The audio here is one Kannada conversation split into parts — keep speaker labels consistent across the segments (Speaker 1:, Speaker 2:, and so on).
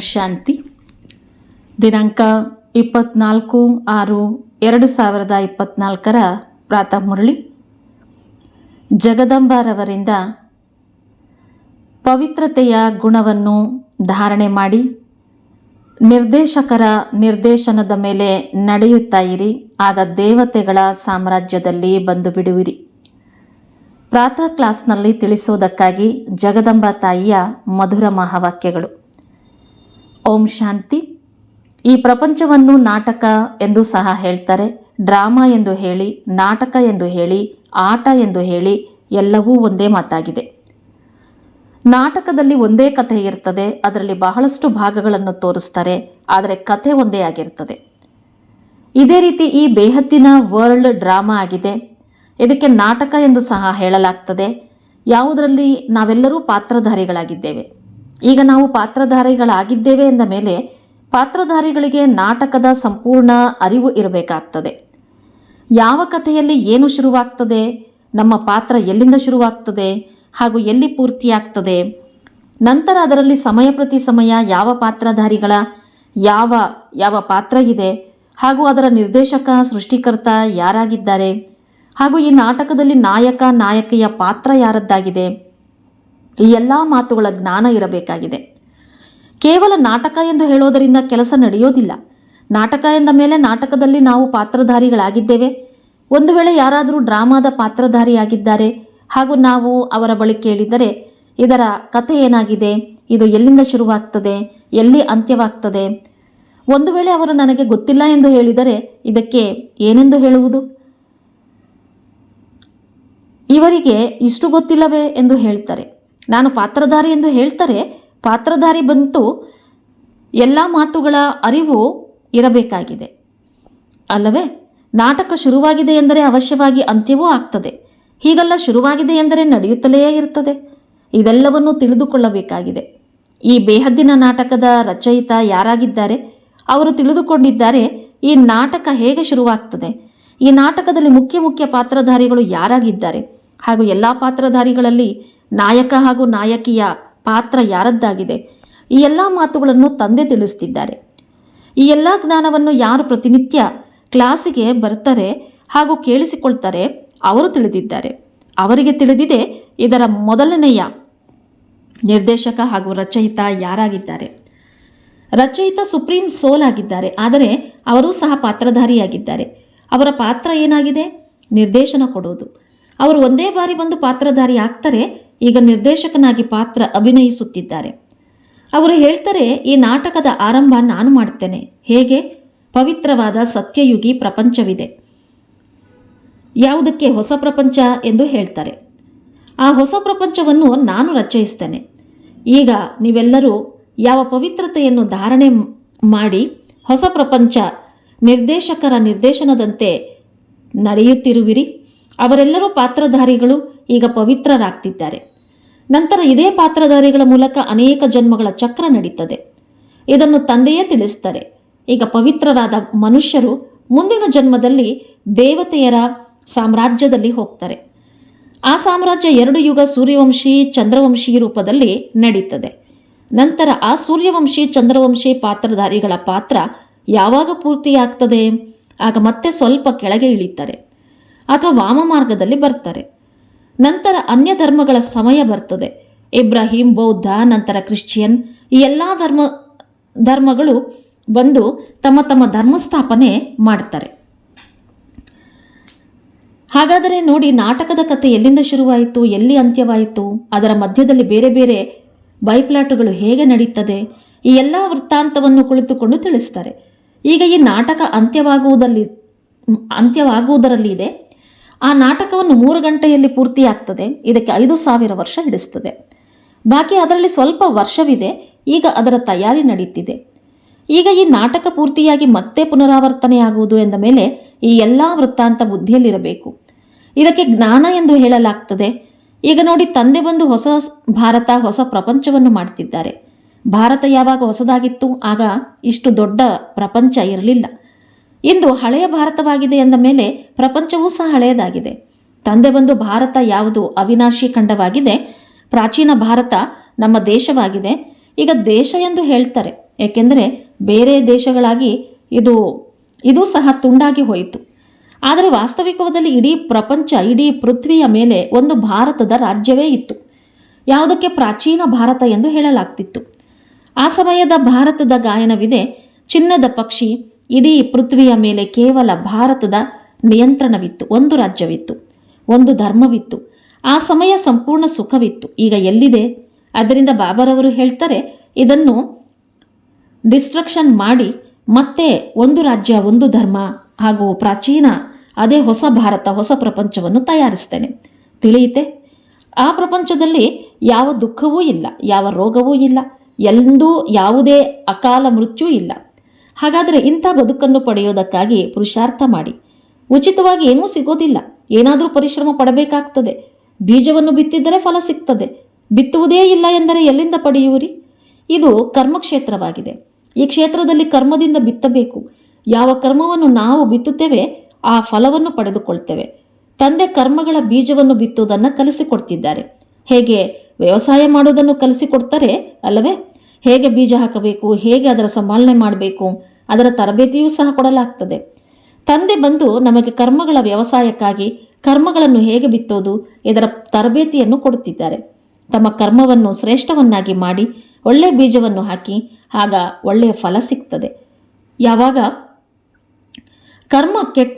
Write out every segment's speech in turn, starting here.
Speaker 1: ಶಾಂತಿ. ದಿನಾಂಕ ಇಪ್ಪತ್ನಾಲ್ಕು ಆರು ಎರಡು ಸಾವಿರದ ಇಪ್ಪತ್ನಾಲ್ಕರ ಪ್ರಾತಃ ಮುರಳಿ. ಜಗದಂಬರವರಿಂದ ಪವಿತ್ರತೆಯ ಗುಣವನ್ನು ಧಾರಣೆ ಮಾಡಿ ನಿರ್ದೇಶಕರ ನಿರ್ದೇಶನದ ಮೇಲೆ ನಡೆಯುತ್ತಾ ಇರಿ. ಆಗ ದೇವತೆಗಳ ಸಾಮ್ರಾಜ್ಯದಲ್ಲಿ ಬಂದು ಬಿಡುವಿರಿ. ಪ್ರಾತಃ ಕ್ಲಾಸ್ನಲ್ಲಿ ತಿಳಿಸುವುದಕ್ಕಾಗಿ ಜಗದಂಬ ತಾಯಿಯ ಮಧುರ ಮಹಾವಾಕ್ಯಗಳು. ಓಂ ಶಾಂತಿ. ಈ ಪ್ರಪಂಚವನ್ನು ನಾಟಕ ಎಂದು ಸಹ ಹೇಳ್ತಾರೆ, ಡ್ರಾಮಾ ಎಂದು ಹೇಳಿ, ನಾಟಕ ಎಂದು ಹೇಳಿ, ಆಟ ಎಂದು ಹೇಳಿ, ಎಲ್ಲವೂ ಒಂದೇ ಮಾತಾಗಿದೆ. ನಾಟಕದಲ್ಲಿ ಒಂದೇ ಕಥೆ ಇರ್ತದೆ, ಅದರಲ್ಲಿ ಬಹಳಷ್ಟು ಭಾಗಗಳನ್ನು ತೋರಿಸ್ತಾರೆ, ಆದರೆ ಕಥೆ ಒಂದೇ ಆಗಿರ್ತದೆ. ಇದೇ ರೀತಿ ಈ ಬೇಹತ್ತಿನ ವರ್ಲ್ಡ್ ಡ್ರಾಮಾ ಆಗಿದೆ. ಇದಕ್ಕೆ ನಾಟಕ ಎಂದು ಸಹ ಹೇಳಲಾಗ್ತದೆ. ಯಾವುದರಲ್ಲಿ ನಾವೆಲ್ಲರೂ ಪಾತ್ರಧಾರಿಗಳಾಗಿದ್ದೇವೆ. ಈಗ ನಾವು ಪಾತ್ರಧಾರಿಗಳಾಗಿದ್ದೇವೆ ಎಂದ ಮೇಲೆ ಪಾತ್ರಧಾರಿಗಳಿಗೆ ನಾಟಕದ ಸಂಪೂರ್ಣ ಅರಿವು ಇರಬೇಕಾಗ್ತದೆ. ಯಾವ ಕಥೆಯಲ್ಲಿ ಏನು ಶುರುವಾಗ್ತದೆ, ನಮ್ಮ ಪಾತ್ರ ಎಲ್ಲಿಂದ ಶುರುವಾಗ್ತದೆ, ಹಾಗೂ ಎಲ್ಲಿ ಪೂರ್ತಿಯಾಗ್ತದೆ, ನಂತರ ಅದರಲ್ಲಿ ಸಮಯ ಪ್ರತಿ ಸಮಯ ಯಾವ ಪಾತ್ರಧಾರಿಗಳ ಯಾವ ಯಾವ ಪಾತ್ರ ಇದೆ, ಹಾಗೂ ಅದರ ನಿರ್ದೇಶಕ, ಸೃಷ್ಟಿಕರ್ತ ಯಾರಾಗಿದ್ದಾರೆ, ಹಾಗೂ ಈ ನಾಟಕದಲ್ಲಿ ನಾಯಕ, ನಾಯಕಿಯ ಪಾತ್ರ ಯಾರದ್ದಾಗಿದೆ ಈ ಎಲ್ಲ ಮಾತುಗಳ ಜ್ಞಾನ ಇರಬೇಕಾಗಿದೆ. ಕೇವಲ ನಾಟಕ ಎಂದು ಹೇಳೋದರಿಂದ ಕೆಲಸ ನಡೆಯೋದಿಲ್ಲ. ನಾಟಕ ಎಂದ ಮೇಲೆ ನಾಟಕದಲ್ಲಿ ನಾವು ಪಾತ್ರಧಾರಿಗಳಾಗಿದ್ದೇವೆ. ಒಂದು ವೇಳೆ ಯಾರಾದರೂ ಡ್ರಾಮಾದ ಪಾತ್ರಧಾರಿಯಾಗಿದ್ದಾರೆ ಹಾಗೂ ನಾವು ಅವರ ಬಳಿ ಕೇಳಿದರೆ, ಇದರ ಕಥೆ ಏನಾಗಿದೆ? ಇದು ಎಲ್ಲಿಂದ ಶುರುವಾಗ್ತದೆ? ಎಲ್ಲಿ ಅಂತ್ಯವಾಗ್ತದೆ? ಒಂದು ವೇಳೆ ಅವರು ನನಗೆ ಗೊತ್ತಿಲ್ಲ ಎಂದು ಹೇಳಿದರೆ, ಇದಕ್ಕೆ ಏನೆಂದು ಹೇಳುವುದು? ಇವರಿಗೆ ಇಷ್ಟು ಗೊತ್ತಿಲ್ಲವೇ ಎಂದು ಹೇಳ್ತಾರೆ. ನಾನು ಪಾತ್ರಧಾರಿ ಎಂದು ಹೇಳ್ತಾರೆ, ಪಾತ್ರಧಾರಿ ಬಂತು, ಎಲ್ಲ ಮಾತುಗಳ ಅರಿವು ಇರಬೇಕಾಗಿದೆ. ಅಲ್ಲವೇ, ನಾಟಕ ಶುರುವಾಗಿದೆ ಎಂದರೆ ಅವಶ್ಯವಾಗಿ ಅಂತ್ಯವೂ ಆಗ್ತದೆ. ಹೀಗೆಲ್ಲ ಶುರುವಾಗಿದೆ ಎಂದರೆ ನಡೆಯುತ್ತಲೇ ಇರ್ತದೆ ಇದೆಲ್ಲವನ್ನು ತಿಳಿದುಕೊಳ್ಳಬೇಕಾಗಿದೆ. ಈ ಬೇಹದ್ದಿನ ನಾಟಕದ ರಚಯಿತ ಯಾರಾಗಿದ್ದಾರೆ, ಅವರು ತಿಳಿದುಕೊಂಡಿದ್ದಾರೆ, ಈ ನಾಟಕ ಹೇಗೆ ಶುರುವಾಗ್ತದೆ. ಈ ನಾಟಕದಲ್ಲಿ ಮುಖ್ಯ ಮುಖ್ಯ ಪಾತ್ರಧಾರಿಗಳು ಯಾರಾಗಿದ್ದಾರೆ? ಹಾಗೂ ಎಲ್ಲ ಪಾತ್ರಧಾರಿಗಳಲ್ಲಿ ನಾಯಕ ಹಾಗೂ ನಾಯಕಿಯ ಪಾತ್ರ ಯಾರದ್ದಾಗಿದೆ? ಈ ಎಲ್ಲ ಮಾತುಗಳನ್ನು ತಂದೆ ತಿಳಿಸ್ತಿದ್ದಾರೆ. ಈ ಎಲ್ಲ ಜ್ಞಾನವನ್ನು ಯಾರು ಪ್ರತಿನಿತ್ಯ ಕ್ಲಾಸಿಗೆ ಬರ್ತಾರೆ ಹಾಗೂ ಕೇಳಿಸಿಕೊಳ್ತಾರೆ ಅವರು ತಿಳಿದಿದ್ದಾರೆ. ಅವರಿಗೆ ತಿಳಿದಿದೆ, ಇದರ ಮೊದಲನೆಯ ನಿರ್ದೇಶಕ ಹಾಗೂ ರಚಯಿತ ಯಾರಾಗಿದ್ದಾರೆ. ರಚಯಿತ ಸುಪ್ರೀಂ ಸೋಲ್ ಆಗಿದ್ದಾರೆ, ಆದರೆ ಅವರೂ ಸಹ ಪಾತ್ರಧಾರಿಯಾಗಿದ್ದಾರೆ. ಅವರ ಪಾತ್ರ ಏನಾಗಿದೆ? ನಿರ್ದೇಶನ ಕೊಡೋದು ಅವರು ಒಂದೇ ಬಾರಿ ಬಂದು ಪಾತ್ರಧಾರಿ ಆಗ್ತಾರೆ ಈಗ ನಿರ್ದೇಶಕನಾಗಿ ಪಾತ್ರ ಅಭಿನಯಿಸುತ್ತಿದ್ದಾರೆ. ಅವರು ಹೇಳ್ತಾರೆ, ಈ ನಾಟಕದ ಆರಂಭ ನಾನು ಮಾಡ್ತೇನೆ ಹೇಗೆ? ಪವಿತ್ರವಾದ ಸತ್ಯಯುಗಿ ಪ್ರಪಂಚವಿದೆ. ಯಾವುದಕ್ಕೆ ಹೊಸ ಪ್ರಪಂಚ ಎಂದು ಹೇಳ್ತಾರೆ. ಆ ಹೊಸ ಪ್ರಪಂಚವನ್ನು ನಾನು ರಚಯಿಸ್ತೇನೆ. ಈಗ ನೀವೆಲ್ಲರೂ ಯಾವ ಪವಿತ್ರತೆಯನ್ನು ಧಾರಣೆ ಮಾಡಿ ಹೊಸ ಪ್ರಪಂಚ ನಿರ್ದೇಶಕರ ನಿರ್ದೇಶನದಂತೆ ನಡೆಯುತ್ತಿರುವಿರಿ. ಅವರೆಲ್ಲರೂ ಪಾತ್ರಧಾರಿಗಳು ಈಗ ಪವಿತ್ರರಾಗ್ತಿದ್ದಾರೆ. ನಂತರ ಇದೇ ಪಾತ್ರಧಾರಿಗಳ ಮೂಲಕ ಅನೇಕ ಜನ್ಮಗಳ ಚಕ್ರ ನಡೀತದೆ. ಇದನ್ನು ತಂದೆಯೇ ತಿಳಿಸ್ತಾರೆ. ಈಗ ಪವಿತ್ರರಾದ ಮನುಷ್ಯರು ಮುಂದಿನ ಜನ್ಮದಲ್ಲಿ ದೇವತೆಯರ ಸಾಮ್ರಾಜ್ಯದಲ್ಲಿ ಹೋಗ್ತಾರೆ. ಆ ಸಾಮ್ರಾಜ್ಯ ಎರಡು ಯುಗ ಸೂರ್ಯವಂಶಿ, ಚಂದ್ರವಂಶಿ ರೂಪದಲ್ಲಿ ನಡೀತದೆ. ನಂತರ ಆ ಸೂರ್ಯವಂಶಿ, ಚಂದ್ರವಂಶಿ ಪಾತ್ರಧಾರಿಗಳ ಪಾತ್ರ ಯಾವಾಗ ಪೂರ್ತಿಯಾಗ್ತದೆ? ಆಗ ಮತ್ತೆ ಸ್ವಲ್ಪ ಕೆಳಗೆ ಇಳಿತಾರೆ. ಅಥವಾ ವಾಮ ಮಾರ್ಗದಲ್ಲಿ ಬರ್ತಾರೆ. ನಂತರ ಅನ್ಯ ಧರ್ಮಗಳ ಸಮಯ ಬರ್ತದೆ. ಇಬ್ರಾಹಿಂ ಬೌದ್ಧ, ನಂತರ ಕ್ರಿಶ್ಚಿಯನ್, ಈ ಎಲ್ಲ ಧರ್ಮ, ಧರ್ಮಗಳು ಬಂದು ತಮ್ಮ ತಮ್ಮ ಧರ್ಮ ಸ್ಥಾಪನೆ ಮಾಡ್ತಾರೆ. ಹಾಗಾದರೆ ನೋಡಿ, ನಾಟಕದ ಕಥೆ ಎಲ್ಲಿಂದ ಶುರುವಾಯಿತು, ಎಲ್ಲಿ ಅಂತ್ಯವಾಯಿತು, ಅದರ ಮಧ್ಯದಲ್ಲಿ ಬೇರೆ ಬೇರೆ ಬೈಪ್ಲಾಟುಗಳು ಹೇಗೆ ನಡೀತದೆ, ಈ ಎಲ್ಲ ವೃತ್ತಾಂತವನ್ನು ಕುಳಿತುಕೊಂಡು ತಿಳಿಸ್ತಾರೆ. ಈಗ ಈ ನಾಟಕ ಅಂತ್ಯವಾಗುವುದಲ್ಲಿ, ಅಂತ್ಯವಾಗುವುದರಲ್ಲಿ ಇದೆ. ಆ ನಾಟಕವನ್ನು ಮೂರು ಗಂಟೆಯಲ್ಲಿ ಪೂರ್ತಿಯಾಗ್ತದೆ, ಇದಕ್ಕೆ ಐದು ಸಾವಿರ ವರ್ಷ ಹಿಡಿಸ್ತದೆ. ಬಾಕಿ ಅದರಲ್ಲಿ ಸ್ವಲ್ಪ ವರ್ಷವಿದೆ, ಈಗ ಅದರ ತಯಾರಿ ನಡೀತಿದೆ. ಈಗ ಈ ನಾಟಕ ಪೂರ್ತಿಯಾಗಿ ಮತ್ತೆ ಪುನರಾವರ್ತನೆಯಾಗುವುದು ಎಂದ ಮೇಲೆ ಈ ಎಲ್ಲಾ ವೃತ್ತಾಂತ ಬುದ್ಧಿಯಲ್ಲಿರಬೇಕು. ಇದಕ್ಕೆ ಜ್ಞಾನ ಎಂದು ಹೇಳಲಾಗ್ತದೆ. ಈಗ ನೋಡಿ, ತಂದೆ ಬಂದು ಹೊಸ ಭಾರತ, ಹೊಸ ಪ್ರಪಂಚವನ್ನು ಮಾಡ್ತಿದ್ದಾರೆ. ಭಾರತ ಯಾವಾಗ ಹೊಸದಾಗಿತ್ತು, ಆಗ ಇಷ್ಟು ದೊಡ್ಡ ಪ್ರಪಂಚ ಇರಲಿಲ್ಲ. ಇಂದು ಹಳೆಯ ಭಾರತವಾಗಿದೆ ಎಂದ ಮೇಲೆ ಪ್ರಪಂಚವೂ ಸಹ ಹಳೆಯದಾಗಿದೆ. ತಂದೆ ಬಂದು ಭಾರತ ಯಾವುದು ಅವಿನಾಶಿ ಖಂಡವಾಗಿದೆ. ಪ್ರಾಚೀನ ಭಾರತ ನಮ್ಮ ದೇಶವಾಗಿದೆ. ಈಗ ದೇಶ ಎಂದು ಹೇಳ್ತಾರೆ. ಏಕೆಂದರೆ ಬೇರೆ ದೇಶಗಳಾಗಿ ಇದು ಇದು ಸಹ ತುಂಡಾಗಿ ಹೋಯಿತು. ಆದರೆ ವಾಸ್ತವಿಕವಾದಲ್ಲಿ ಇಡೀ ಪ್ರಪಂಚ, ಇಡೀ ಪೃಥ್ವಿಯ ಮೇಲೆ ಒಂದು ಭಾರತದ ರಾಜ್ಯವೇ ಇತ್ತು. ಯಾವುದಕ್ಕೆ ಪ್ರಾಚೀನ ಭಾರತ ಎಂದು ಹೇಳಲಾಗ್ತಿತ್ತು. ಆ ಸಮಯದ ಭಾರತದ ಗಾಯನವಿದೆ, ಚಿನ್ನದ ಪಕ್ಷಿ ಇಡೀ ಪೃಥ್ವಿಯ ಮೇಲೆ ಕೇವಲ ಭಾರತದ ನಿಯಂತ್ರಣವಿತ್ತು, ಒಂದು ರಾಜ್ಯವಿತ್ತು, ಒಂದು ಧರ್ಮವಿತ್ತು. ಆ ಸಮಯ ಸಂಪೂರ್ಣ ಸುಖವಿತ್ತು. ಈಗ ಎಲ್ಲಿದೆ? ಅದರಿಂದ ಬಾಬರವರು ಹೇಳ್ತಾರೆ, ಇದನ್ನು ಡಿಸ್ಟ್ರಕ್ಷನ್ ಮಾಡಿ ಮತ್ತೆ ಒಂದು ರಾಜ್ಯ, ಒಂದು ಧರ್ಮ ಹಾಗೂ ಪ್ರಾಚೀನ, ಅದೇ ಹೊಸ ಭಾರತ, ಹೊಸ ಪ್ರಪಂಚವನ್ನು ತಯಾರಿಸ್ತೇನೆ. ತಿಳಿಯುತ್ತೆ ಆ ಪ್ರಪಂಚದಲ್ಲಿ ಯಾವ ದುಃಖವೂ ಇಲ್ಲ, ಯಾವ ರೋಗವೂ ಇಲ್ಲ ಎಂದೂ ಯಾವುದೇ ಅಕಾಲ ಮೃತ್ಯು ಇಲ್ಲ. ಹಾಗಾದರೆ ಇಂಥ ಬದುಕನ್ನು ಪಡೆಯೋದಕ್ಕಾಗಿ ಪುರುಷಾರ್ಥ ಮಾಡಿ. ಉಚಿತವಾಗಿ ಏನೂ ಸಿಗೋದಿಲ್ಲ. ಏನಾದರೂ ಪರಿಶ್ರಮ ಪಡಬೇಕಾಗ್ತದೆ. ಬೀಜವನ್ನು ಬಿತ್ತಿದ್ದರೆ ಫಲ ಸಿಗ್ತದೆ. ಬಿತ್ತುವುದೇ ಇಲ್ಲ ಎಂದರೆ ಎಲ್ಲಿಂದ ಪಡೆಯುವಿರಿ? ಇದು ಕರ್ಮಕ್ಷೇತ್ರವಾಗಿದೆ. ಈ ಕ್ಷೇತ್ರದಲ್ಲಿ ಕರ್ಮದಿಂದ ಬಿತ್ತಬೇಕು. ಯಾವ ಕರ್ಮವನ್ನು ನಾವು ಬಿತ್ತುತ್ತೇವೆ, ಆ ಫಲವನ್ನು ಪಡೆದುಕೊಳ್ತೇವೆ. ತಂದೆ ಕರ್ಮಗಳ ಬೀಜವನ್ನು ಬಿತ್ತುವುದನ್ನು ಕಲಿಸಿಕೊಡ್ತಿದ್ದಾರೆ. ಹೇಗೆ ವ್ಯವಸಾಯ ಮಾಡುವುದನ್ನು ಕಲಿಸಿಕೊಡ್ತಾರೆ ಅಲ್ಲವೇ? ಹೇಗೆ ಬೀಜ ಹಾಕಬೇಕು, ಹೇಗೆ ಅದರ ಸಂಭಾಲನೆ ಮಾಡಬೇಕು? ಅದರ ತರಬೇತಿಯೂ ಸಹ ಕೊಡಲಾಗ್ತದೆ. ತಂದೆ ಬಂದು ನಮಗೆ ಕರ್ಮಗಳ ವ್ಯವಸಾಯಕ್ಕಾಗಿ ಕರ್ಮಗಳನ್ನು ಹೇಗೆ ಬಿತ್ತೋದು ಇದರ ತರಬೇತಿಯನ್ನು ಕೊಡುತ್ತಿದ್ದಾರೆ. ತಮ್ಮ ಕರ್ಮವನ್ನು ಶ್ರೇಷ್ಠವನ್ನಾಗಿ ಮಾಡಿ ಒಳ್ಳೆ ಬೀಜವನ್ನು ಹಾಕಿ ಆಗ ಒಳ್ಳೆಯ ಫಲ ಸಿಗ್ತದೆ. ಯಾವಾಗ? ಕರ್ಮ ಕೆಟ್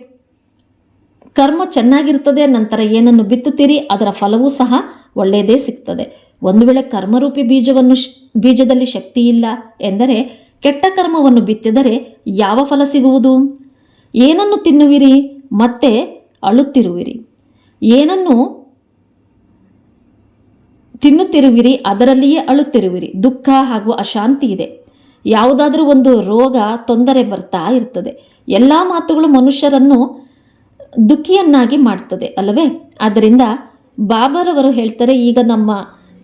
Speaker 1: ಕರ್ಮ ಚೆನ್ನಾಗಿರ್ತದೆ ನಂತರ ಏನನ್ನು ಬಿತ್ತುತ್ತೀರಿ? ಅದರ ಫಲವೂ ಸಹ ಒಳ್ಳೆಯದೇ ಸಿಗ್ತದೆ. ಒಂದು ವೇಳೆ ಕರ್ಮರೂಪಿ ಬೀಜವನ್ನು ಬೀಜದಲ್ಲಿ ಶಕ್ತಿ ಇಲ್ಲ ಎಂದರೆ ಕೆಟ್ಟ ಕರ್ಮವನ್ನು ಬಿತ್ತಿದರೆ ಯಾವ ಫಲ ಸಿಗುವುದು? ಏನನ್ನು ತಿನ್ನುವಿರಿ? ಮತ್ತೆ ಅಳುತ್ತಿರುವಿರಿ. ಏನನ್ನು ತಿನ್ನುತ್ತಿರುವಿರಿ, ಅದರಲ್ಲಿಯೇ ಅಳುತ್ತಿರುವಿರಿ. ದುಃಖ ಹಾಗೂ ಅಶಾಂತಿ ಇದೆ. ಯಾವುದಾದ್ರೂ ಒಂದು ರೋಗ, ತೊಂದರೆ ಬರ್ತಾ ಇರ್ತದೆ. ಎಲ್ಲಾ ಮಾತುಗಳು ಮನುಷ್ಯರನ್ನು ದುಃಖಿಯನ್ನಾಗಿ ಮಾಡ್ತದೆ, ಅಲ್ಲವೇ? ಆದ್ದರಿಂದ ಬಾಬರವರು ಹೇಳ್ತಾರೆ, ಈಗ ನಮ್ಮ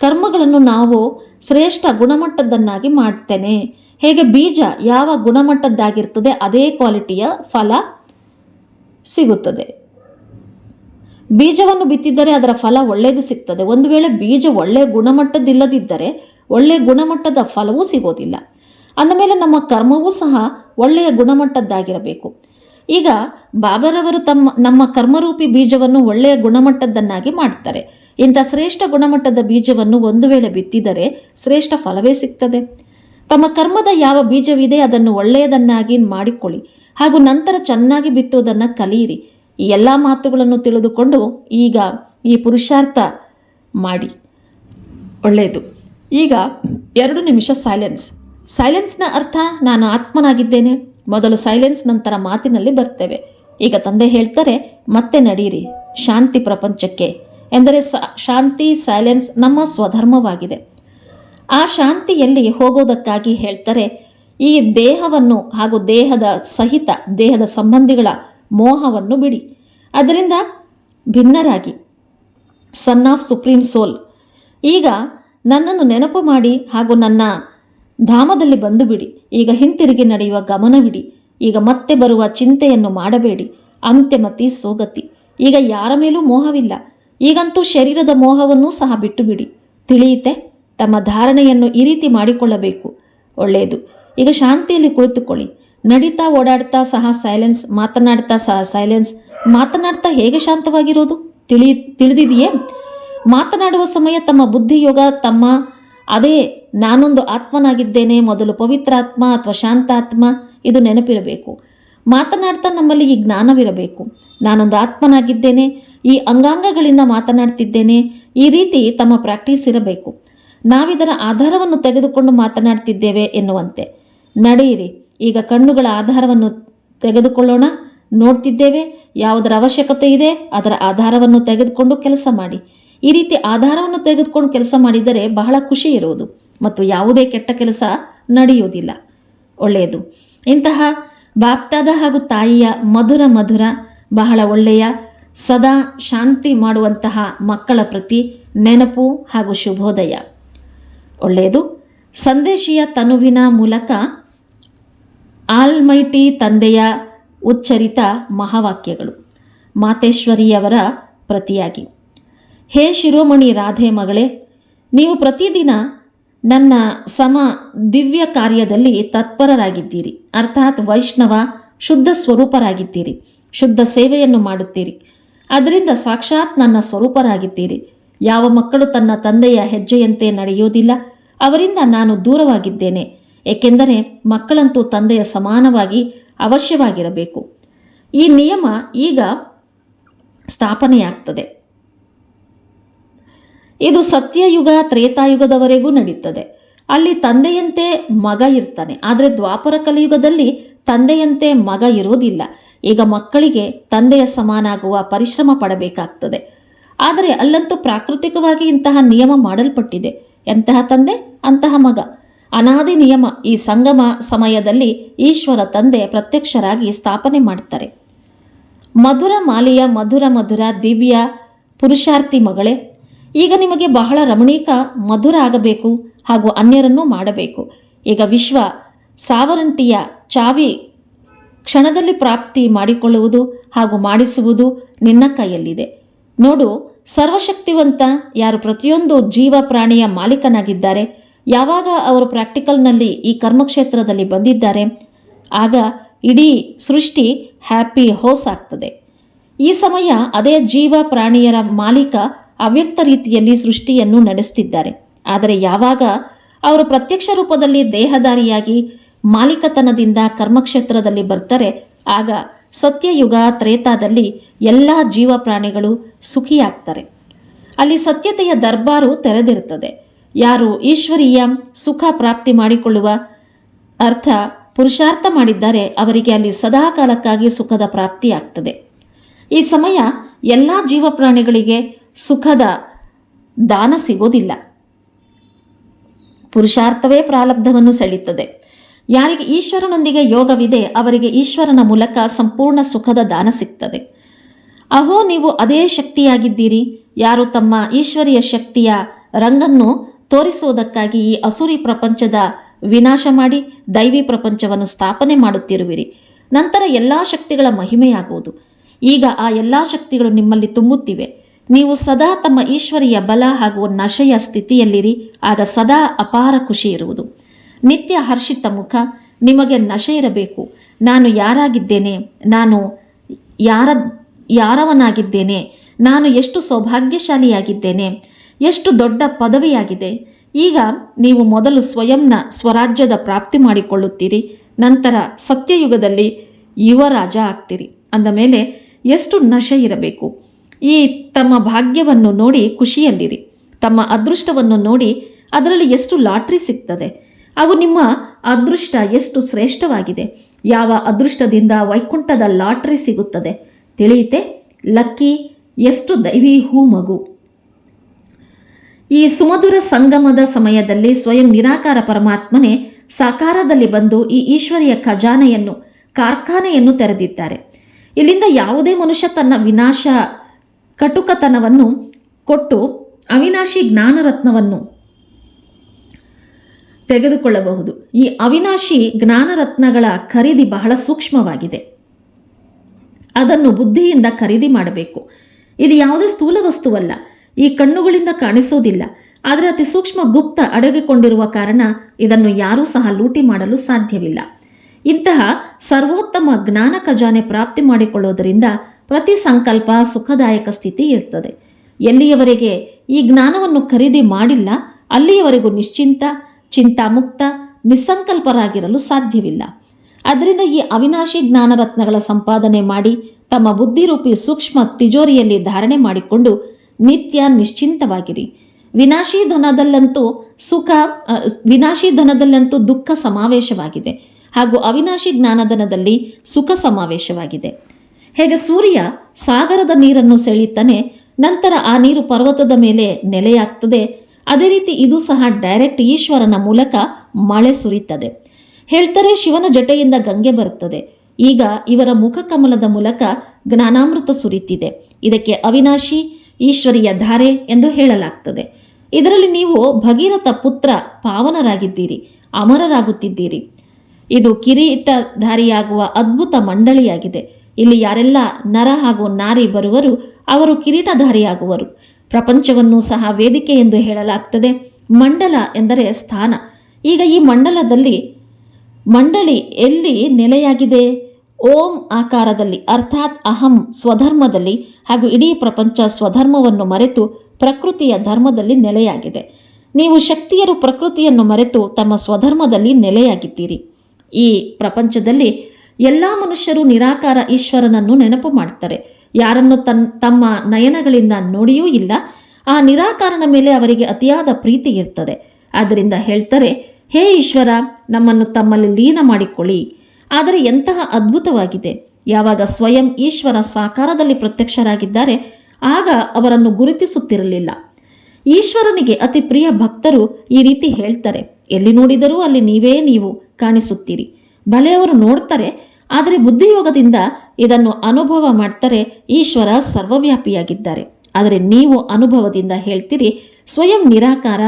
Speaker 1: ಕರ್ಮಗಳನ್ನು ನಾವು ಶ್ರೇಷ್ಠ ಗುಣಮಟ್ಟದನ್ನಾಗಿ ಮಾಡ್ತೇನೆ. ಹೇಗೆ ಬೀಜ ಯಾವ ಗುಣಮಟ್ಟದ್ದಾಗಿರ್ತದೆ ಅದೇ ಕ್ವಾಲಿಟಿಯ ಫಲ ಸಿಗುತ್ತದೆ. ಬೀಜವನ್ನು ಬಿತ್ತಿದ್ದರೆ ಅದರ ಫಲ ಒಳ್ಳೆಯದು ಸಿಗ್ತದೆ. ಒಂದು ವೇಳೆ ಬೀಜ ಒಳ್ಳೆಯ ಗುಣಮಟ್ಟದಿಲ್ಲದಿದ್ದರೆ ಒಳ್ಳೆಯ ಗುಣಮಟ್ಟದ ಫಲವೂ ಸಿಗೋದಿಲ್ಲ. ಅಂದಮೇಲೆ ನಮ್ಮ ಕರ್ಮವೂ ಸಹ ಒಳ್ಳೆಯ ಗುಣಮಟ್ಟದ್ದಾಗಿರಬೇಕು. ಈಗ ಬಾಬರವರು ತಮ್ಮ, ನಮ್ಮ ಕರ್ಮರೂಪಿ ಬೀಜವನ್ನು ಒಳ್ಳೆಯ ಗುಣಮಟ್ಟದ್ದನ್ನಾಗಿ ಮಾಡ್ತಾರೆ. ಇಂಥ ಶ್ರೇಷ್ಠ ಗುಣಮಟ್ಟದ ಬೀಜವನ್ನು ಒಂದು ವೇಳೆ ಬಿತ್ತಿದರೆ ಶ್ರೇಷ್ಠ ಫಲವೇ ಸಿಗ್ತದೆ. ತಮ್ಮ ಕರ್ಮದ ಯಾವ ಬೀಜವಿದೆ ಅದನ್ನು ಒಳ್ಳೆಯದನ್ನಾಗಿ ಮಾಡಿಕೊಳ್ಳಿ ಹಾಗೂ ನಂತರ ಚೆನ್ನಾಗಿ ಬಿತ್ತುವುದನ್ನು ಕಲಿಯಿರಿ. ಈ ಎಲ್ಲ ಮಾತುಗಳನ್ನು ತಿಳಿದುಕೊಂಡು ಈಗ ಈ ಪುರುಷಾರ್ಥ ಮಾಡಿ. ಒಳ್ಳೆಯದು. ಈಗ ಎರಡು ನಿಮಿಷ ಸೈಲೆನ್ಸ್ ಸೈಲೆನ್ಸ್ನ ಅರ್ಥ ನಾನು ಆತ್ಮನಾಗಿದ್ದೇನೆ. ಮೊದಲು ಸೈಲೆನ್ಸ್ ನಂತರ ಮಾತಿನಲ್ಲಿ ಬರ್ತೇವೆ. ಈಗ ತಂದೆ ಹೇಳ್ತಾರೆ, ಮತ್ತೆ ನಡೀರಿ. ಶಾಂತಿ ಪ್ರಪಂಚಕ್ಕೆ ಎಂದರೆ ಶಾಂತಿ ಸೈಲೆನ್ಸ್ ನಮ್ಮ ಸ್ವಧರ್ಮವಾಗಿದೆ. ಆ ಶಾಂತಿಯಲ್ಲಿ ಹೋಗೋದಕ್ಕಾಗಿ ಹೇಳ್ತಾರೆ, ಈ ದೇಹವನ್ನು ಹಾಗೂ ದೇಹದ ಸಹಿತ, ದೇಹದ ಸಂಬಂಧಿಗಳ ಮೋಹವನ್ನು ಬಿಡಿ. ಅದರಿಂದ ಭಿನ್ನರಾಗಿ ಸನ್ ಆಫ್ ಸುಪ್ರೀಂ ಸೋಲ್ ಈಗ ನನ್ನನ್ನು ನೆನಪು ಮಾಡಿ ಹಾಗೂ ನನ್ನ ಧಾಮದಲ್ಲಿ ಬಂದು ಬಿಡಿ. ಈಗ ಹಿಂತಿರುಗಿ ನಡೆಯುವ ಗಮನವಿಡಿ ಈಗ ಮತ್ತೆ ಬರುವ ಚಿಂತೆಯನ್ನು ಮಾಡಬೇಡಿ. ಅಂತ್ಯಮತಿ ಸೋಗತಿ. ಈಗ ಯಾರ ಮೇಲೂ ಮೋಹವಿಲ್ಲ. ಈಗಂತೂ ಶರೀರದ ಮೋಹವನ್ನೂ ಸಹ ಬಿಟ್ಟು ಬಿಡಿ. ತಿಳಿಯುತ್ತೆ ತಮ್ಮ ಧಾರಣೆಯನ್ನು ಈ ರೀತಿ ಮಾಡಿಕೊಳ್ಳಬೇಕು. ಒಳ್ಳೆಯದು. ಈಗ ಶಾಂತಿಯಲ್ಲಿ ಕುಳಿತುಕೊಳ್ಳಿ. ನಡೀತಾ ಓಡಾಡ್ತಾ ಸಹ ಸೈಲೆನ್ಸ್ ಮಾತನಾಡ್ತಾ ಸಹ ಸೈಲೆನ್ಸ್ ಮಾತನಾಡ್ತಾ ಹೇಗೆ ಶಾಂತವಾಗಿರೋದು? ತಿಳಿ, ತಿಳಿದಿದೆಯೇ? ಮಾತನಾಡುವ ಸಮಯ ತಮ್ಮ ಬುದ್ಧಿಯೋಗ, ತಮ್ಮ, ಅದೇ ನಾನೊಂದು ಆತ್ಮನಾಗಿದ್ದೇನೆ, ಮೊದಲು ಪವಿತ್ರಾತ್ಮ ಅಥವಾ ಶಾಂತಾತ್ಮ ಇದು ನೆನಪಿರಬೇಕು. ಮಾತನಾಡ್ತಾ ನಮ್ಮಲ್ಲಿ ಈ ಜ್ಞಾನವಿರಬೇಕು. ನಾನೊಂದು ಆತ್ಮನಾಗಿದ್ದೇನೆ, ಈ ಅಂಗಾಂಗಗಳಿಂದ ಮಾತನಾಡ್ತಿದ್ದೇನೆ, ಈ ರೀತಿ ತಮ್ಮ ಪ್ರಾಕ್ಟೀಸ್ ಇರಬೇಕು. ನಾವಿದರ ಆಧಾರವನ್ನು ತೆಗೆದುಕೊಂಡು ಮಾತನಾಡ್ತಿದ್ದೇವೆ ಎನ್ನುವಂತೆ. ನಡೆಯಿರಿ, ಈಗ ಕಣ್ಣುಗಳ ಆಧಾರವನ್ನು ತೆಗೆದುಕೊಳ್ಳೋಣ. ನೋಡ್ತಿದ್ದೇವೆ, ಯಾವುದರ ಅವಶ್ಯಕತೆ ಇದೆ, ಅದರ ಆಧಾರವನ್ನು ತೆಗೆದುಕೊಂಡು ಕೆಲಸ ಮಾಡಿ. ಈ ರೀತಿ ಆಧಾರವನ್ನು ತೆಗೆದುಕೊಂಡು ಕೆಲಸ ಮಾಡಿದರೆ ಬಹಳ ಖುಷಿ ಇರುವುದು, ಮತ್ತು ಯಾವುದೇ ಕೆಟ್ಟ ಕೆಲಸ ನಡೆಯುವುದಿಲ್ಲ. ಒಳ್ಳೆಯದು. ಇಂತಹ ಬಾಪ್ತಾದ ಹಾಗೂ ತಾಯಿಯ ಮಧುರ ಮಧುರ, ಬಹಳ ಒಳ್ಳೆಯ, ಸದಾ ಶಾಂತಿ ಮಾಡುವಂತಹ ಮಕ್ಕಳ ಪ್ರತಿ ನೆನಪು ಹಾಗೂ ಶುಭೋದಯ. ಒಳ್ಳೆಯದು. ಸಂದೇಶಿಯ ತನುವಿನ ಮೂಲಕ ಆಲ್ಮೈಟಿ ತಂದೆಯ ಉಚ್ಚರಿತ ಮಹಾವಾಕ್ಯಗಳು. ಮಾತೇಶ್ವರಿಯವರ ಪ್ರತಿಯಾಗಿ. ಹೇ ಶಿರೋಮಣಿ ರಾಧೆ ಮಗಳೇ, ನೀವು ಪ್ರತಿದಿನ ನನ್ನ ಸಮ ದಿವ್ಯ ಕಾರ್ಯದಲ್ಲಿ ತತ್ಪರರಾಗಿದ್ದೀರಿ. ಅರ್ಥಾತ್ ವೈಷ್ಣವ ಶುದ್ಧ ಸ್ವರೂಪರಾಗಿದ್ದೀರಿ. ಶುದ್ಧ ಸೇವೆಯನ್ನು ಮಾಡುತ್ತೀರಿ. ಅದರಿಂದ ಸಾಕ್ಷಾತ್ ನನ್ನ ಸ್ವರೂಪರಾಗಿದ್ದೀರಿ. ಯಾವ ಮಕ್ಕಳು ತನ್ನ ತಂದೆಯ ಹೆಜ್ಜೆಯಂತೆ ನಡೆಯುವುದಿಲ್ಲ, ಅವರಿಂದ ನಾನು ದೂರವಾಗಿದ್ದೇನೆ, ಏಕೆಂದರೆ ಮಕ್ಕಳಂತೂ ತಂದೆಯ ಸಮಾನವಾಗಿ ಅವಶ್ಯವಾಗಿರಬೇಕು. ಈ ನಿಯಮ ಈಗ ಸ್ಥಾಪನೆಯಾಗ್ತದೆ. ಇದು ಸತ್ಯಯುಗ, ತ್ರೇತಾಯುಗದವರೆಗೂ ನಡೀತದೆ. ಅಲ್ಲಿ ತಂದೆಯಂತೆ ಮಗ ಇರ್ತಾನೆ, ಆದರೆ ದ್ವಾಪರ ಕಲಿಯುಗದಲ್ಲಿ ತಂದೆಯಂತೆ ಮಗ ಇರುವುದಿಲ್ಲ. ಈಗ ಮಕ್ಕಳಿಗೆ ತಂದೆಯ ಸಮಾನಾಗುವ ಪರಿಶ್ರಮ ಪಡಬೇಕಾಗ್ತದೆ. ಆದರೆ ಅಲ್ಲಂತೂ ಪ್ರಾಕೃತಿಕವಾಗಿ ಇಂತಹ ನಿಯಮ ಮಾಡಲ್ಪಟ್ಟಿದೆ. ಎಂತಹ ತಂದೆ? ಅಂತಹ ಮಗ. ಅನಾದಿ ನಿಯಮ ಈ ಸಂಗಮ ಸಮಯದಲ್ಲಿ ಈಶ್ವರ ತಂದೆ ಪ್ರತ್ಯಕ್ಷರಾಗಿ ಸ್ಥಾಪನೆ ಮಾಡ್ತಾರೆ. ಮಧುರ ಮಾಲಿಯ ಮಧುರ ಮಧುರ ದಿವ್ಯ ಪುರುಷಾರ್ಥಿ ಮಗಳೇ, ಈಗ ನಿಮಗೆ ಬಹಳ ರಮಣೀಕ ಮಧುರ ಆಗಬೇಕು ಹಾಗೂ ಅನ್ಯರನ್ನು ಮಾಡಬೇಕು. ಈಗ ವಿಶ್ವ ಸಾವರಂಟಿಯ ಚಾವಿ ಕ್ಷಣದಲ್ಲಿ ಪ್ರಾಪ್ತಿ ಮಾಡಿಕೊಳ್ಳುವುದು ಹಾಗೂ ಮಾಡಿಸುವುದು ನಿನ್ನ ಕೈಯಲ್ಲಿದೆ. ನೋಡು, ಸರ್ವಶಕ್ತಿವಂತ ಯಾರು ಪ್ರತಿಯೊಂದು ಜೀವ ಪ್ರಾಣಿಯ ಮಾಲೀಕನಾಗಿದ್ದಾರೆ. ಯಾವಾಗ ಅವರು ಪ್ರಾಕ್ಟಿಕಲ್ನಲ್ಲಿ ಈ ಕರ್ಮಕ್ಷೇತ್ರದಲ್ಲಿ ಬಂದಿದ್ದಾರೆ? ಆಗ ಇಡೀ ಸೃಷ್ಟಿ ಹ್ಯಾಪಿ ಹೋಸ್ ಆಗ್ತದೆ. ಈ ಸಮಯ ಅದೇ ಜೀವ ಪ್ರಾಣಿಯರ ಮಾಲೀಕ ಅವ್ಯಕ್ತ ರೀತಿಯಲ್ಲಿ ಸೃಷ್ಟಿಯನ್ನು ನಡೆಸ್ತಿದ್ದಾರೆ. ಆದರೆ ಯಾವಾಗ ಅವರು ಪ್ರತ್ಯಕ್ಷ ರೂಪದಲ್ಲಿ ದೇಹದಾರಿಯಾಗಿ ಮಾಲೀಕತನದಿಂದ ಕರ್ಮಕ್ಷೇತ್ರದಲ್ಲಿ ಬರ್ತಾರೆ, ಆಗ ಸತ್ಯಯುಗ ತ್ರೇತಾದಲ್ಲಿ ಎಲ್ಲ ಜೀವ ಪ್ರಾಣಿಗಳು ಸುಖಿಯಾಗ್ತಾರೆ. ಅಲ್ಲಿ ಸತ್ಯತೆಯ ದರ್ಬಾರು ತೆರೆದಿರುತ್ತದೆ. ಯಾರು ಈಶ್ವರೀಯ ಸುಖ ಪ್ರಾಪ್ತಿ ಮಾಡಿಕೊಳ್ಳುವ ಅರ್ಥ ಪುರುಷಾರ್ಥ ಮಾಡಿದ್ದಾರೆ, ಅವರಿಗೆ ಅಲ್ಲಿ ಸದಾಕಾಲಕ್ಕಾಗಿ ಸುಖದ ಪ್ರಾಪ್ತಿಯಾಗ್ತದೆ. ಈ ಸಮಯ ಎಲ್ಲ ಜೀವ ಪ್ರಾಣಿಗಳಿಗೆ ಸುಖದ ದಾನ ಸಿಗೋದಿಲ್ಲ. ಪುರುಷಾರ್ಥವೇ ಪ್ರಾರಬ್ಧವನ್ನು ಸೆಳೀತದೆ. ಯಾರಿಗೆ ಈಶ್ವರನೊಂದಿಗೆ ಯೋಗವಿದೆ, ಅವರಿಗೆ ಈಶ್ವರನ ಮೂಲಕ ಸಂಪೂರ್ಣ ಸುಖದ ದಾನ ಸಿಗ್ತದೆ. ಅಹೋ, ನೀವು ಅದೇ ಶಕ್ತಿಯಾಗಿದ್ದೀರಿ. ಯಾರು ತಮ್ಮ ಈಶ್ವರಿಯ ಶಕ್ತಿಯ ರಂಗನ್ನು ತೋರಿಸುವುದಕ್ಕಾಗಿ ಈ ಅಸುರಿ ಪ್ರಪಂಚದ ವಿನಾಶ ಮಾಡಿ ದೈವಿ ಪ್ರಪಂಚವನ್ನು ಸ್ಥಾಪನೆ ಮಾಡುತ್ತಿರುವಿರಿ. ನಂತರ ಎಲ್ಲಾ ಶಕ್ತಿಗಳ ಮಹಿಮೆಯಾಗುವುದು. ಈಗ ಆ ಎಲ್ಲಾ ಶಕ್ತಿಗಳು ನಿಮ್ಮಲ್ಲಿ ತುಂಬುತ್ತಿವೆ. ನೀವು ಸದಾ ತಮ್ಮ ಈಶ್ವರಿಯ ಬಲ ಹಾಗೂ ನಶೆಯ ಸ್ಥಿತಿಯಲ್ಲಿರಿ. ಆಗ ಸದಾ ಅಪಾರ ಖುಷಿ ಇರುವುದು. ನಿತ್ಯ ಹರ್ಷಿತ ಮುಖ, ನಿಮಗೆ ನಶೆ ಇರಬೇಕು. ನಾನು ಯಾರಾಗಿದ್ದೇನೆ? ನಾನು ಯಾರ, ಯಾರವನಾಗಿದ್ದೇನೆ? ನಾನು ಎಷ್ಟು ಸೌಭಾಗ್ಯಶಾಲಿಯಾಗಿದ್ದೇನೆ? ಎಷ್ಟು ದೊಡ್ಡ ಪದವಿಯಾಗಿದೆ? ಈಗ ನೀವು ಮೊದಲು ಸ್ವಯಂನ ಸ್ವರಾಜ್ಯದ ಪ್ರಾಪ್ತಿ ಮಾಡಿಕೊಳ್ಳುತ್ತೀರಿ, ನಂತರ ಸತ್ಯಯುಗದಲ್ಲಿ ಯುವರಾಜ ಆಗ್ತೀರಿ. ಅಂದ ಮೇಲೆ ಎಷ್ಟು ನಶೆ ಇರಬೇಕು? ಈ ತಮ್ಮ ಭಾಗ್ಯವನ್ನು ನೋಡಿ ಖುಷಿಯಲ್ಲಿರಿ. ತಮ್ಮ ಅದೃಷ್ಟವನ್ನು ನೋಡಿ ಅದರಲ್ಲಿ ಎಷ್ಟು ಲಾಟ್ರಿ ಸಿಗ್ತದೆ? ಅವು ನಿಮ್ಮ ಅದೃಷ್ಟ ಎಷ್ಟು ಶ್ರೇಷ್ಠವಾಗಿದೆ? ಯಾವ ಅದೃಷ್ಟದಿಂದ ವೈಕುಂಠದ ಲಾಟ್ರಿ ಸಿಗುತ್ತದೆ? ತಿಳಿಯುತ್ತೆ ಲಕ್ಕಿ, ಎಷ್ಟು ದೈವಿ ಹೂ ಮಗು ಈ ಸುಮಧುರ ಸಂಗಮದ ಸಮಯದಲ್ಲಿ ಸ್ವಯಂ ನಿರಾಕಾರ ಪರಮಾತ್ಮನೇ ಸಾಕಾರದಲ್ಲಿ ಬಂದು ಈ ಈಶ್ವರಿಯ ಖಜಾನೆಯನ್ನು, ಕಾರ್ಖಾನೆಯನ್ನು ತೆರೆದಿದ್ದಾರೆ. ಇಲ್ಲಿಂದ ಯಾವುದೇ ಮನುಷ್ಯ ತನ್ನ ವಿನಾಶ, ಕಟುಕತನವನ್ನು ಕೊಟ್ಟು ಅವಿನಾಶಿ ಜ್ಞಾನರತ್ನವನ್ನು ತೆಗೆದುಕೊಳ್ಳಬಹುದು. ಈ ಅವಿನಾಶಿ ಜ್ಞಾನರತ್ನಗಳ ಖರೀದಿ ಬಹಳ ಸೂಕ್ಷ್ಮವಾಗಿದೆ. ಅದನ್ನು ಬುದ್ಧಿಯಿಂದ ಖರೀದಿ ಮಾಡಬೇಕು. ಇದು ಯಾವುದೇ ಸ್ಥೂಲ ವಸ್ತುವಲ್ಲ. ಈ ಕಣ್ಣುಗಳಿಂದ ಕಾಣಿಸೋದಿಲ್ಲ. ಆದರೆ ಅತಿ ಸೂಕ್ಷ್ಮ ಗುಪ್ತ ಅಡಗಿಕೊಂಡಿರುವ ಕಾರಣ ಇದನ್ನು ಯಾರೂ ಸಹ ಲೂಟಿ ಮಾಡಲು ಸಾಧ್ಯವಿಲ್ಲ. ಇಂತಹ ಸರ್ವೋತ್ತಮ ಜ್ಞಾನ ಖಜಾನೆ ಪ್ರಾಪ್ತಿ ಮಾಡಿಕೊಳ್ಳೋದರಿಂದ ಪ್ರತಿ ಸಂಕಲ್ಪ ಸುಖದಾಯಕ ಸ್ಥಿತಿ ಇರ್ತದೆ. ಎಲ್ಲಿಯವರೆಗೆ ಈ ಜ್ಞಾನವನ್ನು ಖರೀದಿ ಮಾಡಿಲ್ಲ, ಅಲ್ಲಿಯವರೆಗೂ ನಿಶ್ಚಿಂತ ಚಿಂತಾಮುಕ್ತ, ನಿಸ್ಸಂಕಲ್ಪರಾಗಿರಲು ಸಾಧ್ಯವಿಲ್ಲ. ಅದರಿಂದ ಈ ಅವಿನಾಶಿ ಜ್ಞಾನರತ್ನಗಳ ಸಂಪಾದನೆ ಮಾಡಿ ತಮ್ಮ ಬುದ್ಧಿರೂಪಿ ಸೂಕ್ಷ್ಮ ತಿಜೋರಿಯಲ್ಲಿ ಧಾರಣೆ ಮಾಡಿಕೊಂಡು ನಿತ್ಯ ನಿಶ್ಚಿಂತವಾಗಿರಿ. ವಿನಾಶಿ ಧನದಲ್ಲಂತೂ ಸುಖ ವಿನಾಶಿ ಧನದಲ್ಲಂತೂ ದುಃಖ ಸಮಾವೇಶವಾಗಿದೆ ಹಾಗೂ ಅವಿನಾಶಿ ಜ್ಞಾನಧನದಲ್ಲಿ ಸುಖ ಸಮಾವೇಶವಾಗಿದೆ. ಹೇಗೆ ಸೂರ್ಯ ಸಾಗರದ ನೀರನ್ನು ಸೆಳೆಯುತ್ತಾನೆ ನಂತರ ಆ ನೀರು ಪರ್ವತದ ಮೇಲೆ ನೆಲೆಯಾಗ್ತದೆ ಅದೇ ರೀತಿ ಇದು ಸಹ ಡೈರೆಕ್ಟ್ ಈಶ್ವರನ ಮೂಲಕ ಮಳೆ ಸುರಿತದೆ ಹೇಳ್ತಾರೆ ಶಿವನ ಜಟೆಯಿಂದ ಗಂಗೆ ಬರುತ್ತದೆ. ಈಗ ಇವರ ಮುಖ ಕಮಲದ ಮೂಲಕ ಜ್ಞಾನಾಮೃತ ಸುರಿತಿದೆ ಇದಕ್ಕೆ ಅವಿನಾಶಿ, ಈಶ್ವರಿಯ ಧಾರೆ ಎಂದು ಹೇಳಲಾಗ್ತದೆ. ಇದರಲ್ಲಿ ನೀವು ಭಗೀರಥ ಪುತ್ರ ಪಾವನರಾಗಿದ್ದೀರಿ, ಅಮರರಾಗುತ್ತಿದ್ದೀರಿ. ಇದು ಕಿರೀಟಧಾರಿಯಾಗುವ ಅದ್ಭುತ ಮಂಡಳಿಯಾಗಿದೆ. ಇಲ್ಲಿ ಯಾರೆಲ್ಲ ನರ ಹಾಗೂ ನಾರಿ ಬರುವರು, ಅವರು ಕಿರೀಟಧಾರಿಯಾಗುವರು ಪ್ರಪಂಚವನ್ನು ಸಹ ವೇದಿಕೆ ಎಂದು ಹೇಳಲಾಗ್ತದೆ. ಮಂಡಲ ಎಂದರೆ ಸ್ಥಾನ. ಈಗ ಈ ಮಂಡಲದಲ್ಲಿ, ಮಂಡಳಿ ಎಲ್ಲಿ ನೆಲೆಯಾಗಿದೆ? ಓಂ ಆಕಾರದಲ್ಲಿ, ಅರ್ಥಾತ್ ಅಹಂ ಸ್ವಧರ್ಮದಲ್ಲಿ ಹಾಗೂ ಇಡೀ ಪ್ರಪಂಚ ಸ್ವಧರ್ಮವನ್ನು ಮರೆತು ಪ್ರಕೃತಿಯ ಧರ್ಮದಲ್ಲಿ ನೆಲೆಯಾಗಿದೆ. ನೀವು ಶಕ್ತಿಯರು ಪ್ರಕೃತಿಯನ್ನು ಮರೆತು ತಮ್ಮ ಸ್ವಧರ್ಮದಲ್ಲಿ ನೆಲೆಯಾಗಿದ್ದೀರಿ. ಈ ಪ್ರಪಂಚದಲ್ಲಿ ಎಲ್ಲಾ ಮನುಷ್ಯರು ನಿರಾಕಾರ ಈಶ್ವರನನ್ನು ನೆನಪು ಮಾಡ್ತಾರೆ. ಯಾರನ್ನು ತನ್, ತಮ್ಮ ನಯನಗಳಿಂದ ನೋಡಿಯೂ ಇಲ್ಲ. ಆ ನಿರಾಕಾರನ ಮೇಲೆ ಅವರಿಗೆ ಅತಿಯಾದ ಪ್ರೀತಿ ಇರ್ತದೆ. ಆದ್ದರಿಂದ ಹೇಳ್ತಾರೆ, ಹೇ ಈಶ್ವರ, ನಮ್ಮನ್ನು ತಮ್ಮಲ್ಲಿ ಲೀನ ಮಾಡಿಕೊಳ್ಳಿ. ಆದರೆ ಎಂತಹ ಅದ್ಭುತವಾಗಿದೆ. ಯಾವಾಗ ಸ್ವಯಂ ಈಶ್ವರ ಸಾಕಾರದಲ್ಲಿ ಪ್ರತ್ಯಕ್ಷರಾಗಿದ್ದಾರೆ, ಆಗ ಅವರನ್ನು ಗುರುತಿಸುತ್ತಿರಲಿಲ್ಲ. ಈಶ್ವರನಿಗೆ ಅತಿ ಪ್ರಿಯ ಭಕ್ತರು ಈ ರೀತಿ ಹೇಳ್ತಾರೆ, ಎಲ್ಲಿ ನೋಡಿದರೂ ಅಲ್ಲಿ ನೀವೇ ನೀವು ಕಾಣಿಸುತ್ತೀರಿ. ಭಲೆ ಅವರು ನೋಡ್ತಾರೆ, ಆದರೆ ಬುದ್ಧಿಯೋಗದಿಂದ ಇದನ್ನು ಅನುಭವ ಮಾಡ್ತಾರೆ ಈಶ್ವರ ಸರ್ವವ್ಯಾಪಿಯಾಗಿದ್ದಾರೆ. ಆದರೆ ನೀವು ಅನುಭವದಿಂದ ಹೇಳ್ತೀರಿ, ಸ್ವಯಂ ನಿರಾಕಾರ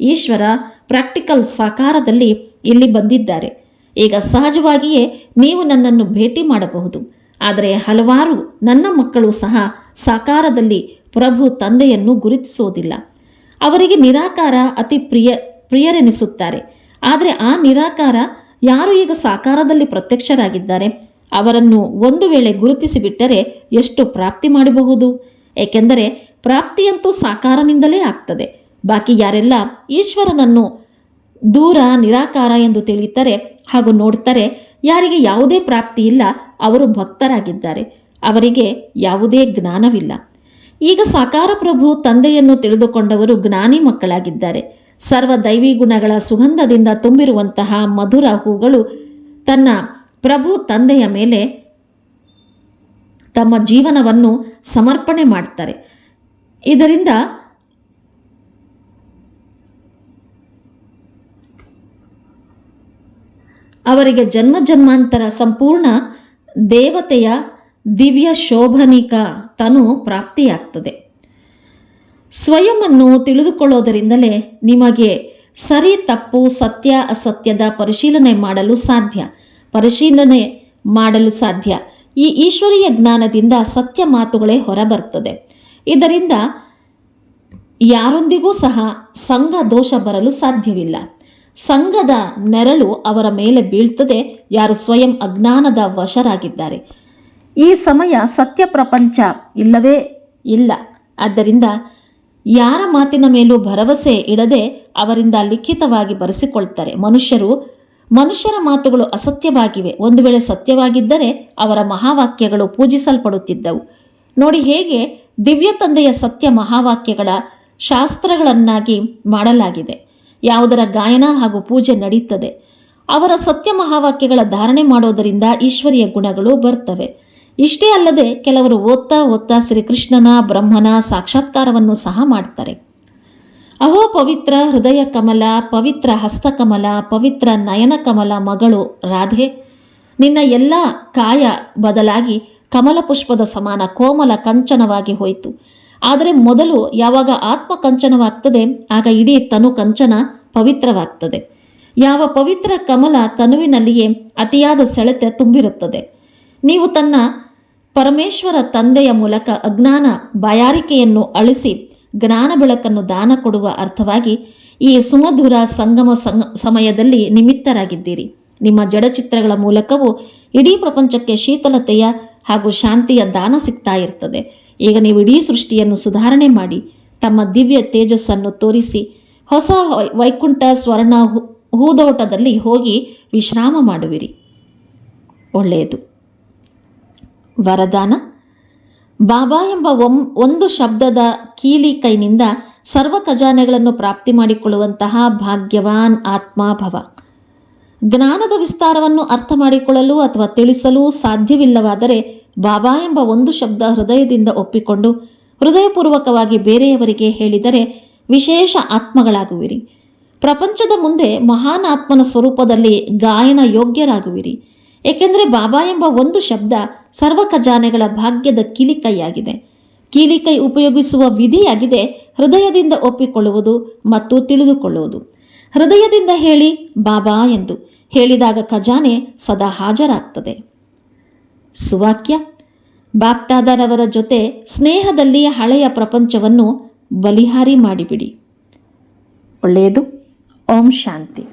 Speaker 1: ಈಶ್ವರ ಪ್ರಾಕ್ಟಿಕಲ್ ಸಾಕಾರದಲ್ಲಿ ಇಲ್ಲಿ ಬಂದಿದ್ದಾರೆ. ಈಗ ಸಹಜವಾಗಿಯೇ ನೀವು ನನ್ನನ್ನು ಭೇಟಿ ಮಾಡಬಹುದು. ಆದರೆ ಹಲವಾರು ನನ್ನ ಮಕ್ಕಳು ಸಹ ಸಾಕಾರದಲ್ಲಿ ಪ್ರಭು ತಂದೆಯನ್ನು ಗುರುತಿಸುವುದಿಲ್ಲ. ಅವರಿಗೆ ನಿರಾಕಾರ ಅತಿ ಪ್ರಿಯ, ಪ್ರಿಯರೆನಿಸುತ್ತಾರೆ. ಆದರೆ ಆ ನಿರಾಕಾರ ಯಾರು ಈಗ ಸಾಕಾರದಲ್ಲಿ ಪ್ರತ್ಯಕ್ಷರಾಗಿದ್ದಾರೆ? ಅವರನ್ನು ಒಂದು ವೇಳೆ ಗುರುತಿಸಿಬಿಟ್ಟರೆ ಎಷ್ಟು ಪ್ರಾಪ್ತಿ ಮಾಡಬಹುದು? ಏಕೆಂದರೆ ಪ್ರಾಪ್ತಿಯಂತೂ ಸಾಕಾರನಿಂದಲೇ ಆಗ್ತದೆ. ಬಾಕಿ ಯಾರೆಲ್ಲ ಈಶ್ವರನನ್ನು ದೂರ, ನಿರಾಕಾರ ಎಂದು ತಿಳಿಯುತ್ತಾರೆ ಹಾಗೂ ನೋಡ್ತಾರೆ ಯಾರಿಗೆ ಯಾವುದೇ ಪ್ರಾಪ್ತಿ ಇಲ್ಲ, ಅವರು ಭಕ್ತರಾಗಿದ್ದಾರೆ. ಅವರಿಗೆ ಯಾವುದೇ ಜ್ಞಾನವಿಲ್ಲ. ಈಗ ಸಾಕಾರ ಪ್ರಭು ತಂದೆಯನ್ನು ತಿಳಿದುಕೊಂಡವರು ಜ್ಞಾನಿ ಮಕ್ಕಳಾಗಿದ್ದಾರೆ. ಸರ್ವ ದೈವಿ ಗುಣಗಳ ಸುಗಂಧದಿಂದ ತುಂಬಿರುವಂತಹ ಮಧುರ ಹೂಗಳು ತನ್ನ ಪ್ರಭು ತಂದೆಯ ಮೇಲೆ ತಮ್ಮ ಜೀವನವನ್ನು ಸಮರ್ಪಣೆ ಮಾಡ್ತಾರೆ. ಇದರಿಂದ ಅವರಿಗೆ ಜನ್ಮ ಜನ್ಮಾಂತರ ಸಂಪೂರ್ಣ ದೇವತೆಯ ದಿವ್ಯ ಶೋಭನಿಕ ತನು ಪ್ರಾಪ್ತಿಯಾಗ್ತದೆ. ಸ್ವಯಂವನ್ನು ತಿಳಿದುಕೊಳ್ಳೋದರಿಂದಲೇ ನಿಮಗೆ ಸರಿ ತಪ್ಪು ಸತ್ಯ ಅಸತ್ಯದ ಪರಿಶೀಲನೆ ಮಾಡಲು ಸಾಧ್ಯ. ಪರಿಶೀಲನೆ ಮಾಡಲು ಸಾಧ್ಯ. ಈ ಈಶ್ವರೀಯ ಜ್ಞಾನದಿಂದ ಸತ್ಯ ಮಾತುಗಳೇ ಹೊರಬರ್ತದೆ. ಇದರಿಂದ ಯಾರೊಂದಿಗೂ ಸಹ ಸಂಘ ದೋಷ ಬರಲು ಸಾಧ್ಯವಿಲ್ಲ. ಸಂಘದ ನೆರಳು ಅವರ ಮೇಲೆ ಬೀಳ್ತದೆ. ಯಾರು ಸ್ವಯಂ ಅಜ್ಞಾನದ ವಶರಾಗಿದ್ದಾರೆ. ಈ ಸಮಯ ಸತ್ಯ ಪ್ರಪಂಚ ಇಲ್ಲವೇ ಇಲ್ಲ. ಆದ್ದರಿಂದ ಯಾರ ಮಾತಿನ ಮೇಲೂ ಭರವಸೆ ಇಡದೆ ಅವರಿಂದ ಲಿಖಿತವಾಗಿ ಬರೆಸಿಕೊಳ್ತಾರೆ. ಮನುಷ್ಯರು ಮನುಷ್ಯರ ಮಾತುಗಳು ಅಸತ್ಯವಾಗಿವೆ. ಒಂದು ವೇಳೆ ಸತ್ಯವಾಗಿದ್ದರೆ ಅವರ ಮಹಾವಾಕ್ಯಗಳು ಪೂಜಿಸಲ್ಪಡುತ್ತಿದ್ದವು. ನೋಡಿ ಹೇಗೆ ದಿವ್ಯ ತಂದೆಯ ಸತ್ಯ ಮಹಾವಾಕ್ಯಗಳ ಶಾಸ್ತ್ರಗಳನ್ನಾಗಿ ಮಾಡಲಾಗಿದೆ. ಯಾವುದರ ಗಾಯನ ಹಾಗೂ ಪೂಜೆ ನಡೆಯುತ್ತದೆ ಅವರ ಸತ್ಯ ಮಹಾವಾಕ್ಯಗಳ ಧಾರಣೆ ಮಾಡೋದರಿಂದ ಈಶ್ವರಿಯ ಗುಣಗಳು ಬರ್ತವೆ. ಇಷ್ಟೇ ಅಲ್ಲದೆ ಕೆಲವರು ಓದ್ತಾ ಓದ್ತಾ ಶ್ರೀಕೃಷ್ಣನ, ಬ್ರಹ್ಮನ ಸಾಕ್ಷಾತ್ಕಾರವನ್ನು ಸಹ ಮಾಡ್ತಾರೆ. ಅಹೋ ಪವಿತ್ರ ಹೃದಯ ಕಮಲ, ಪವಿತ್ರ ಹಸ್ತಕಮಲ, ಪವಿತ್ರ ನಯನ ಕಮಲ ಮಗಳು ರಾಧೆ. ನಿನ್ನ ಎಲ್ಲ ಕಾಯ ಬದಲಾಗಿ ಕಮಲ ಪುಷ್ಪದ ಸಮಾನ ಕೋಮಲ ಕಂಚನವಾಗಿ ಹೋಯಿತು. ಆದರೆ ಮೊದಲು ಯಾವಾಗ ಆತ್ಮ ಕಂಚನವಾಗ್ತದೆ, ಆಗ ಇಡೀ ತನು ಕಂಚನ ಪವಿತ್ರವಾಗ್ತದೆ. ಯಾವ ಪವಿತ್ರ ಕಮಲ ತನುವಿನಲ್ಲಿಯೇ ಅತಿಯಾದ ಸೆಳೆತೆ ತುಂಬಿರುತ್ತದೆ. ನೀವು ತನ್ನ ಪರಮೇಶ್ವರ ತಂದೆಯ ಮೂಲಕ ಅಜ್ಞಾನ ಬಾಯಾರಿಕೆಯನ್ನು ಅಳಿಸಿ ಜ್ಞಾನ ಬೆಳಕನ್ನು ದಾನ ಕೊಡುವ ಅರ್ಥವಾಗಿ ಈ ಸುಮಧುರ ಸಂಗಮ ಸಂಗ, ಸಮಯದಲ್ಲಿ ನಿಮಿತ್ತರಾಗಿದ್ದೀರಿ. ನಿಮ್ಮ ಜಡಚಿತ್ರಗಳ ಮೂಲಕವೂ ಇಡೀ ಪ್ರಪಂಚಕ್ಕೆ ಶೀತಲತೆಯ ಹಾಗೂ ಶಾಂತಿಯ ದಾನ ಸಿಗ್ತಾ ಇರ್ತದೆ. ಈಗ ನೀವು ಇಡೀ ಸೃಷ್ಟಿಯನ್ನು ಸುಧಾರಣೆ ಮಾಡಿ, ತಮ್ಮ ದಿವ್ಯ ತೇಜಸ್ಸನ್ನು ತೋರಿಸಿ, ಹೊಸ ವೈಕುಂಠ ಸ್ವರ್ಣ ಹೂದೋಟದಲ್ಲಿ ಹೋಗಿ ವಿಶ್ರಾಮ ಮಾಡುವಿರಿ. ಒಳ್ಳೆಯದು. ವರದಾನ? ಬಾಬಾ ಎಂಬ ಒಂ, ಒಂದು ಶಬ್ದದ ಕೀಲಿ ಕೈನಿಂದ ಸರ್ವ ಖಜಾನೆಗಳನ್ನು ಪ್ರಾಪ್ತಿ ಮಾಡಿಕೊಳ್ಳುವಂತಹ ಭಾಗ್ಯವಾನ್ ಆತ್ಮಾಭವ. ಜ್ಞಾನದ ವಿಸ್ತಾರವನ್ನು ಅರ್ಥ ಮಾಡಿಕೊಳ್ಳಲು ಅಥವಾ ತಿಳಿಸಲು ಸಾಧ್ಯವಿಲ್ಲವಾದರೆ ಬಾಬಾ ಎಂಬ ಒಂದು ಶಬ್ದ ಹೃದಯದಿಂದ ಒಪ್ಪಿಕೊಂಡು ಹೃದಯಪೂರ್ವಕವಾಗಿ ಬೇರೆಯವರಿಗೆ ಹೇಳಿದರೆ ವಿಶೇಷ ಆತ್ಮಗಳಾಗುವಿರಿ. ಪ್ರಪಂಚದ ಮುಂದೆ ಮಹಾನ್ ಆತ್ಮನ ಸ್ವರೂಪದಲ್ಲಿ ಗಾಯನ ಯೋಗ್ಯರಾಗುವಿರಿ. ಏಕೆಂದರೆ ಬಾಬಾ ಎಂಬ ಒಂದು ಶಬ್ದ ಸರ್ವ ಖಜಾನೆಗಳ ಭಾಗ್ಯದ ಕೀಲಿಕೈಯಾಗಿದೆ. ಕೀಲಿಕೈ ಉಪಯೋಗಿಸುವ ವಿಧಿಯಾಗಿದೆ ಹೃದಯದಿಂದ ಒಪ್ಪಿಕೊಳ್ಳುವುದು ಮತ್ತು ತಿಳಿದುಕೊಳ್ಳುವುದು. ಹೃದಯದಿಂದ ಹೇಳಿ ಬಾಬಾ ಎಂದು ಹೇಳಿದಾಗ ಖಜಾನೆ ಸದಾ ಹಾಜರಾಗ್ತದೆ. ಸುವಾಕ್ಯ, ಬಾಪ್ತಾದರವರ ಜೊತೆ ಸ್ನೇಹದಲ್ಲಿ ಹಳೆಯ ಪ್ರಪಂಚವನ್ನು ಬಲಿಹಾರಿ ಮಾಡಿಬಿಡಿ. ಒಳ್ಳೆಯದು. ಓಂ ಶಾಂತಿ.